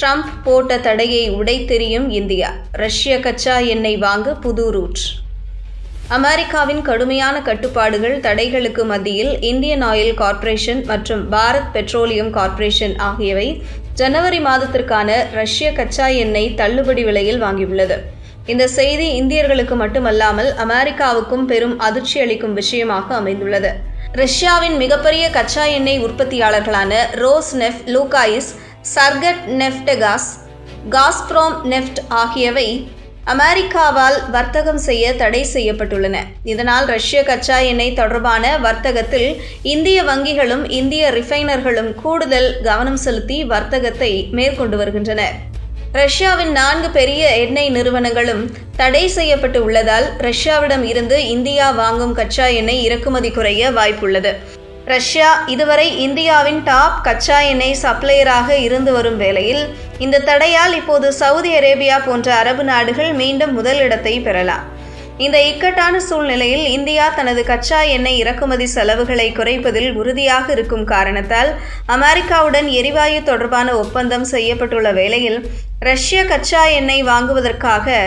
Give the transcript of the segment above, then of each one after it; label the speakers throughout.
Speaker 1: Trump போட்ட தடையை உடைத்தெறியும் India. ரஷ்ய கச்சா எண்ணெய் வாங்க புது ரூட். அமெரிக்காவின் கடுமையான கட்டுப்பாடுகள் தடைகளுக்கு மத்தியில் இந்தியன் ஆயில் கார்ப்பரேஷன் மற்றும் பாரத் பெட்ரோலியம் கார்ப்பரேஷன் ஆகியவை ஜனவரி மாதத்திற்கான ரஷ்ய கச்சா எண்ணெய் தள்ளுபடி விலையில் வாங்கியுள்ளது. இந்த செய்தி இந்தியர்களுக்கு மட்டுமல்லாமல் அமெரிக்காவுக்கும் பெரும் அதிர்ச்சி அளிக்கும் விஷயமாக அமைந்துள்ளது. ரஷ்யாவின் மிகப்பெரிய கச்சா எண்ணெய் உற்பத்தியாளர்களான Rosneft Lukoil Surgutneftegas Gazprom Neft ஆகியவை அமெரிக்காவால் வர்த்தகம் செய்ய தடை செய்யப்பட்டுள்ளன. இதனால் ரஷ்ய கச்சா எண்ணெய் தொடர்பான வர்த்தகத்தில் இந்திய வங்கிகளும் இந்திய ரிஃபைனர்களும் கூடுதல் கவனம் செலுத்தி வர்த்தகத்தை மேற்கொண்டு வருகின்றனர் ரஷ்யாவின் நான்கு பெரிய எண்ணெய் நிறுவனங்களும் தடை செய்யப்பட்டு உள்ளதால் ரஷ்யாவிடம் இருந்து இந்தியா வாங்கும் கச்சா எண்ணெய் இறக்குமதி குறைய வாய்ப்புள்ளது. ரஷ்யா இதுவரை இந்தியாவின் டாப் கச்சா எண்ணெய் சப்ளையராக இருந்து வரும் வேளையில் இந்த தடையால் இப்போது சவுதி அரேபியா போன்ற அரபு நாடுகள் மீண்டும் முதலிடத்தை பெறலாம். இந்த இக்கட்டான சூழ்நிலையில் இந்தியா தனது கச்சா எண்ணெய் இறக்குமதி செலவுகளை குறைப்பதில் உறுதியாக இருக்கும் காரணத்தால் அமெரிக்காவுடன் எரிவாயு தொடர்பான ஒப்பந்தம் செய்யப்பட்டுள்ள வேளையில் ரஷ்ய கச்சா எண்ணெய் வாங்குவதற்காக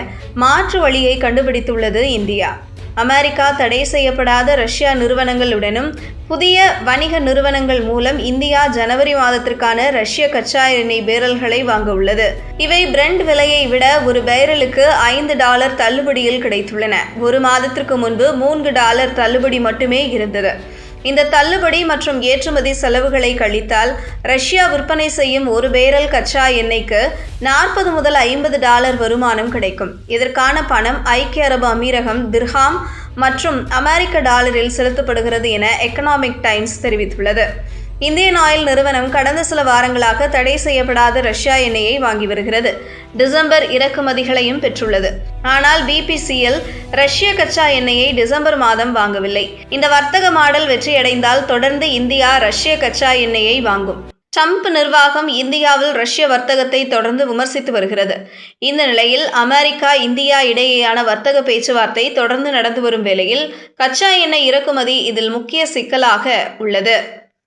Speaker 1: மாற்று வழியை கண்டுபிடித்துள்ளது இந்தியா. அமெரிக்கா தடை செய்யப்படாத ரஷ்யா நிறுவனங்களுடனும் புதிய வணிக நிறுவனங்கள் மூலம் இந்தியா ஜனவரி மாதத்திற்கான ரஷ்ய கச்சா எண்ணெய் பேரல்களை வாங்க உள்ளது. இவை பிரெண்ட் விலையை விட ஒரு பேரலுக்கு ஐந்து டாலர் தள்ளுபடியில் கிடைத்துள்ளன. ஒரு மாதத்திற்கு முன்பு மூன்று டாலர் தள்ளுபடி மட்டுமே இருந்தது. இந்த தள்ளுபடி மற்றும் ஏற்றுமதி செலவுகளை கழித்தால் ரஷ்யா விற்பனை செய்யும் ஒரு பேரல் கச்சா எண்ணெய்க்கு நாற்பது முதல் ஐம்பது டாலர் வருமானம் கிடைக்கும். இதற்கான பணம் ஐக்கிய அரபு அமீரகம் திர்ஹாம் மற்றும் அமெரிக்க டாலரில் செலுத்தப்படுகிறது என எக்கனாமிக் டைம்ஸ் தெரிவித்துள்ளது. இந்தியன் ஆயில் நிறுவனம் கடந்த சில வாரங்களாக தடை செய்யப்படாத ரஷ்யா எண்ணெயை வாங்கி வருகிறது. டிசம்பர் இறக்குமதிகளையும் பெற்றுள்ளது. ஆனால் பிபிசிஎல் ரஷ்ய கச்சா எண்ணெயை டிசம்பர் மாதம் வாங்கவில்லை. இந்த வர்த்தக மாடல் வெற்றியடைந்தால் தொடர்ந்து இந்தியா ரஷ்ய கச்சா எண்ணெயை வாங்கும். ட்ரம்ப் நிர்வாகம் இந்தியாவில் ரஷ்ய வர்த்தகத்தை தொடர்ந்து விமர்சித்து வருகிறது. இந்த நிலையில் அமெரிக்கா இந்தியா இடையேயான வர்த்தக பேச்சுவார்த்தை தொடர்ந்து நடந்து வரும் வேளையில் கச்சா எண்ணெய் இறக்குமதி இதில் முக்கிய சிக்கலாக உள்ளது.